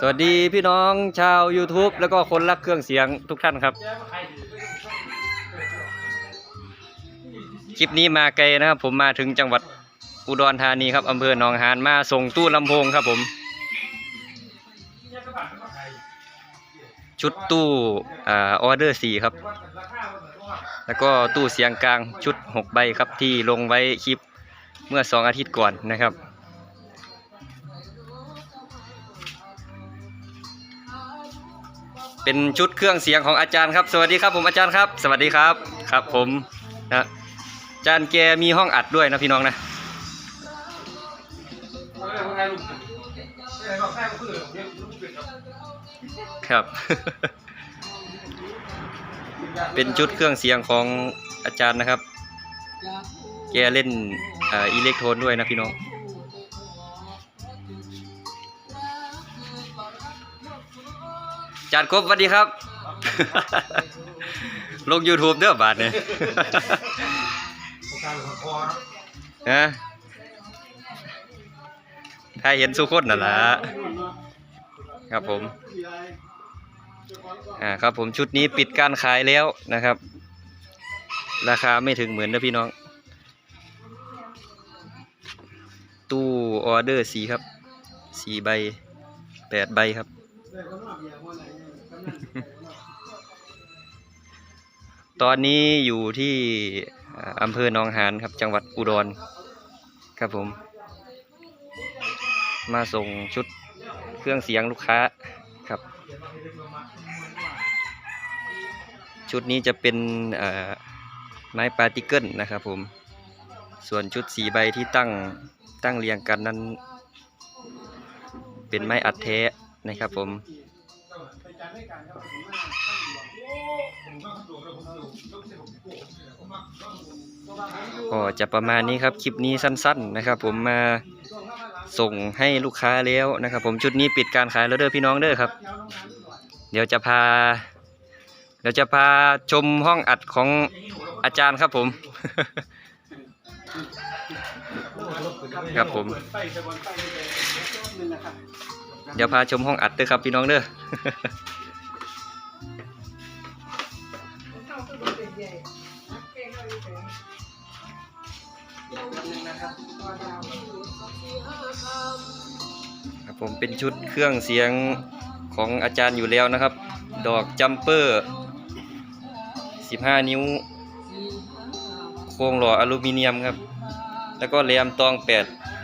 สวัสดีพี่น้องชาว YouTube แล้วก็คนรักเครื่องเสียงทุกท่านครับ คลิปนี้มาไกลนะครับ ผมมาถึงจังหวัดอุดรธานีครับอำเภอหนองหานมาส่งตู้ลำโพงครับผม ชุดตู้อออเดอร์สี่ครับ แล้วก็ตู้เสียงกลางชุด 6 ใบครับที่ลงไว้คลิปเมื่อ 2 อาทิตย์ก่อนนะครับ เป็นชุดเครื่องเสียงของอาจารย์ครับ สวัสดีครับผมอาจารย์ครับ สวัสดีครับครับ ผมนะอาจารย์แกมีห้องอัดด้วยนะพี่น้องนะครับ เป็นชุดเครื่องเสียงของอาจารย์นะครับ แกเล่นอิเล็กโทรนด้วยนะพี่น้อง จารย์กบสวัสดีครับ ลง YouTube เด้อบาทเนี่ยนะถ้าเห็นสุคนน่ะล่ะครับผม อ่าครับผมชุดนี้ปิดการขายแล้วนะครับ ราคาไม่ถึงหมื่นนะพี่น้อง ตู้ออเดอร์สีครับ สี่ใบ แปดใบครับ ตอนนี้อยู่ที่อำเภอหนองหานครับ จังหวัดอุดรครับผม มาส่งชุดเครื่องเสียงลูกค้าครับ ชุดนี้จะเป็นไม้ปาร์ติเกิลนะครับผม ส่วนชุดสีใบที่ตั้งตั้งเรียงกันนั้น เป็นไม้อัดแท้นะครับผม ก็จะประมาณนี้ครับ คลิปนี้สั้นๆนะครับ ผมมาส่งให้ลูกค้าแล้วนะครับ ผมชุดนี้ปิดการขายแล้วเด้อพี่น้องเด้อครับ เดี๋ยวจะพา เดี๋ยวจะพาชมห้องอัดของอาจารย์ครับผม ครับผม เดี๋ยวพาชมห้องอัดเด้อครับพี่น้องเด้อ ครับผมเป็นชุดเครื่องเสียงของอาจารย์อยู่แล้วนะครับ ดอกจัมเปอร์ 15 นิ้ว โครงหล่ออลูมิเนียมครับ แล้วก็แรมตอง 8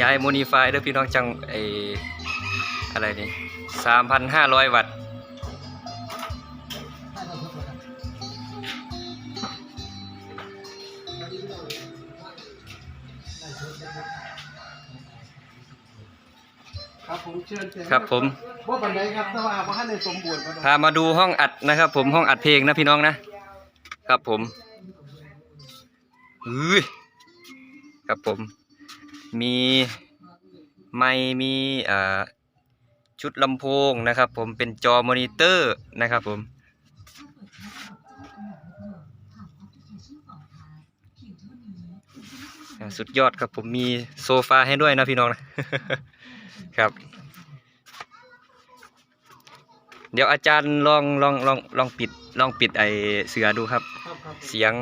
ยายโมนิฟายด้วยพี่น้องจังไออะไรนี่3,500วัตต์ครับผมเชิญเชิญครับผมว่าบันไดครับถ้าว่าว่าในสมบูรณ์ก็ต้องพามาดูห้องอัดนะครับ ผมห้องอัดเพลงนะพี่น้องนะ ครับผมอุ้ยครับผม มีไมค์มีอ่าชุดลำโพงนะครับ ผมเป็นจอมอนิเตอร์นะครับผมอ่าสุดยอดครับผมมีโซฟาให้ด้วยนะพี่น้องนะครับ เดี๋ยวอาจารย์ลองลองลองลองปิดลองปิดไอเสือดูครับครับครับเสียง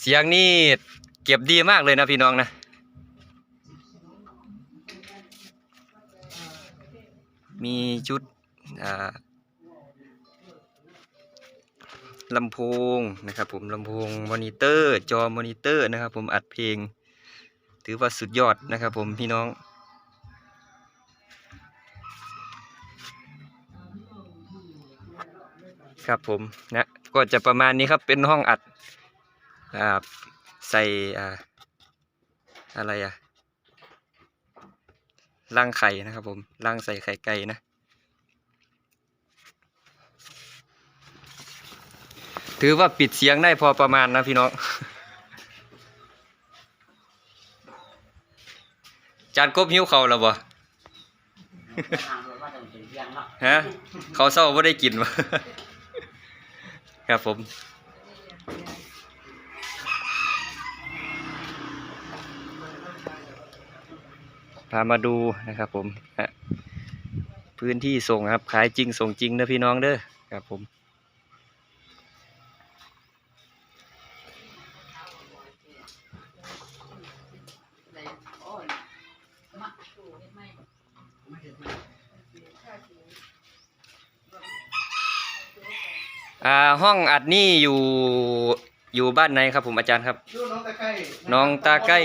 เสียงนี่เก็บดีมากเลยนะพี่น้องนะ มีชุดลำโพงนะครับผมลำโพงมอนิเตอร์ จอมอนิเตอร์นะครับ ผมอัดเพลง ถือว่าสุดยอดนะครับ ผมพี่น้อง ครับผมนะก็จะประมาณนี้ครับเป็นห้องอัดอใส่อ่าอะไรอะ รังไข่นะครับผมรังใส่ไข่ไก่นะถือว่าปิดเสียงได้พอประมาณนะพี่น้องจานกบหิ้วเขาแล้วบ่ฮะเขาเศร้าไ่ได้กินวะครับผม พามาดูนะครับผมพื้นที่ส่งครับ ขายจริงส่งจริงเด้อพี่น้องเด้อครับผมอ่าห้องอัดนี่อยู่อยู่บ้านไหนครับผมอาจารย์ครับ น้องตาใกล้น้องตาใกล้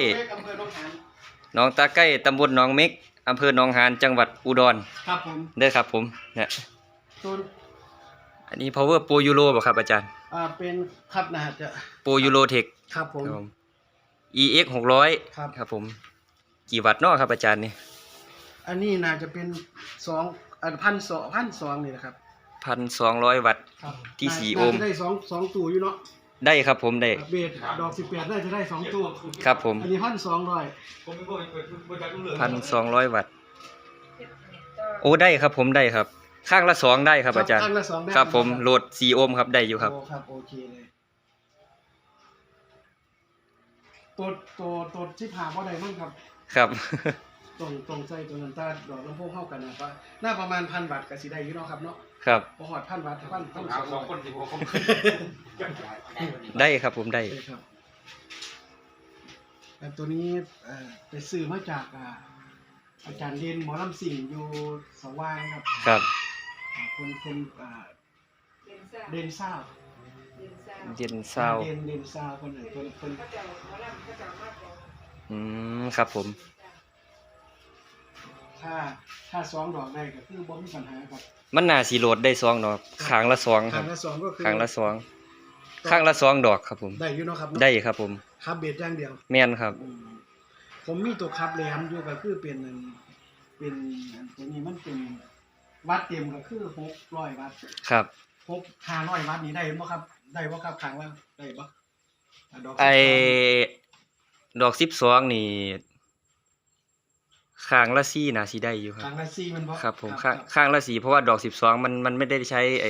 หน้องตาใกล้ตำบลหนองเม็กอำเภอหนองหานจังหวัดอุดรครับผมเด้อครับผมเนี่ยตัวอันนี้ power pro euro บ่ครับอาจารย์อ่าเป็นครับนะจะ pro euro tech ครับผมครับผม ex 600ครับ ครับผม กี่วัตต์เนาะครับอาจารย์นี่อันนี้น่าจะเป็นสองอันพันสองพันสองนี่นะครับพันสองร้อยวัตต์ ครับที่สี่น่าโอห์มจะได้สองสองตัวอยู่เนาะ ได้ครับผมได้ เบสดอกสิบแปดน่าจะได้สองตัวครับผม อันนี้พันสองร้อยพันสองร้อยวัตต์โอ้ได้ครับผมได้ครับ ข้างละสองได้ครับอาจารย์ ข้างละสองได้ครับผมโหลด4โอห์มครับได้อยู่ครับ โอ้ครับโอเคเลยตัวตัวตัวที่ผ่าบ่ได้มั้งครับ ครับ ตรงตรงใจตัวนั้นตาดอกลำโพงเข้ากันนะว่าน่าประมาณพันบาทก็สิได้อยู่เนาะครับเนาะ ครับพอหอดพันบาทพันพันเอาสสอองงคคนนสิบหกคนได้ครับผมได้เลยครับแต่ตัวนี้เอ่อไปซื้อมาจากอ่าอาจารย์เรียนหมอลำสิงห์อยู่สว่างครับครับ อ่าคนคนอ่าเดนซ่าเย็นเศร้า เดนเดนซ่าคนไหนคนคนอืมครับผม ถ้าถ้าสองดอกได้ก็คือบ่มีปัญหาครับ มันน่าสีโหลดได้สองดอกข้างละสองคข้ารับงละสองก็คือข้างละสองข้างละสองดอกครับผม ได้อยู่เนาะครับเนาะได้ครับผม ครับเบสอย่างเดียว แม่นครับอืมผมมีตัวครับแหลมอยู่ก็คือเป็นอันเป็นอันตัวนี้มันเป็นวัดเต็มก็คือหกร้อยวัตต์ครับ หกห้าร้อยวัตต์นี้ได้บ่ครับ ได้บ่ครับครั้งละได้บ่ะดอกไอดอกสิบสองนี่ ข้างละสี่น่าสีได้อยู่คครัรั้บ งละสี่มันบ่ครับผมครัข้างบข้างละสีเพราะว่าดอกสิบสองมันมันไม่ได้ใช้ไอ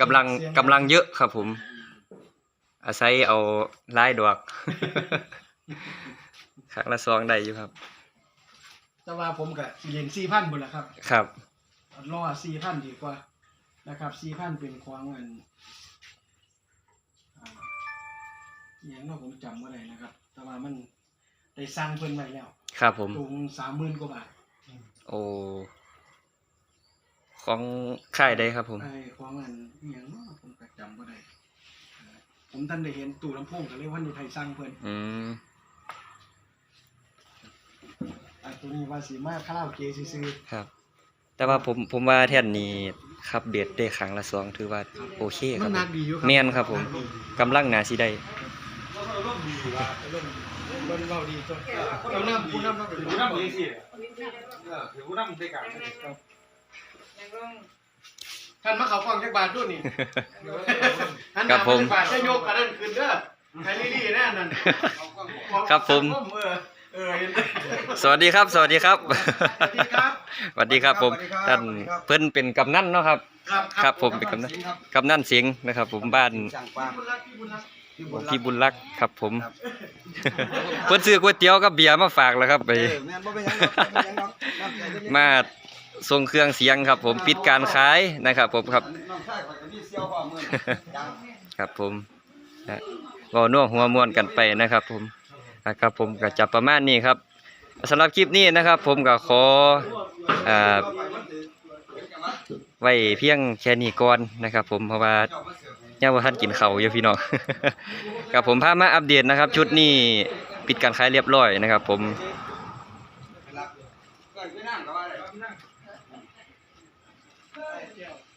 กำลังเสียงกำลังเยอะครับผม อาศัยเอาหลายดอก ข้างละสองได้อยู่ครับ แต่ว่าผมก็สิเรียนสี่พันพุ่นล่ะครับครับ รอสี่พันดีกว่านะครับสี่พันเป็นของเงินอ่าอหย่างเนาะผมจำบ่ได้นะครับ แต่ว่ามัน ได้สร้างเพิ่นไว้แล้วครับผมตรงสามหมื่นกว่าบาทโอ้ของค่ายใดครับผม ไอ้ของอันอหย่างเนาะผมก็จำบ่ได้อ่าผมท่านได้เห็นตู้ลำโพงก็เลยว่านี่ไทยสร้างเพิ่นอืมอันตัวนี้ว่าสิมาคาราโอเกะซื่อครับ แต่ว่าผมผมว่าแท่นนี้ครับเบียดได้ครั้งละสองถือว่าโอเคๆคมัรับนผนักม ดีอยู่ครัแม่นครับผมนักดีกำลังหนาสิได้เริ่ม เริ่มเบาดีตัวเราเริ่มผู้นำเราเป็นถือผู้น้ำนำดีสิถือน้ำด้กันท่านมาเขาฟังจักบาทด้วยนี่ท่านครับผมบาทจะยกกันนั่นคืนเด้อไทยลี่ๆแน่นั่นครับผมสวัสดีครับสวัสดีครับ สวัสดีครับ สวัสดีครับผม ท่านเพิ่นเป็นกำนันเนาะครับ ครับผมเป็นกำนันกำนันเสียงนะครับ ผมบ้าน พี่บุญรักพี่บุญรักพี่บุญรักษ์ครับผม เพิ่นซื้อก๋วยเตี๋ยวกับเบียร์มาฝากแล้วครับไป เออแม่นบ่เป็นหยังดอกบ่เป็นหยังดอกน้ำใจเล็กๆ มาส่งเครื่องเสียงครับ ผมปิดการขายนะครับ ผมครับ น้องชายข่อยก็มีเสี่ยวพร้อมมื้อนี้จัง ครับผมนะก็น่วหัวม่วนกันไปนะครับ ผมนะครับผมก็จะประมาณนี้ครับสำหรับคลิปนี้นะครับ ผมก็ขออ่าไว้เพียงแค่นี้ก่อนนะครับ ผมเพราะว่า ย่าว่าท่านกินเขาอยู่พี่น้องครับผมพามาอัปเดตนะครับ ชุดนี้ปิดการขายเรียบร้อยนะครับ ผม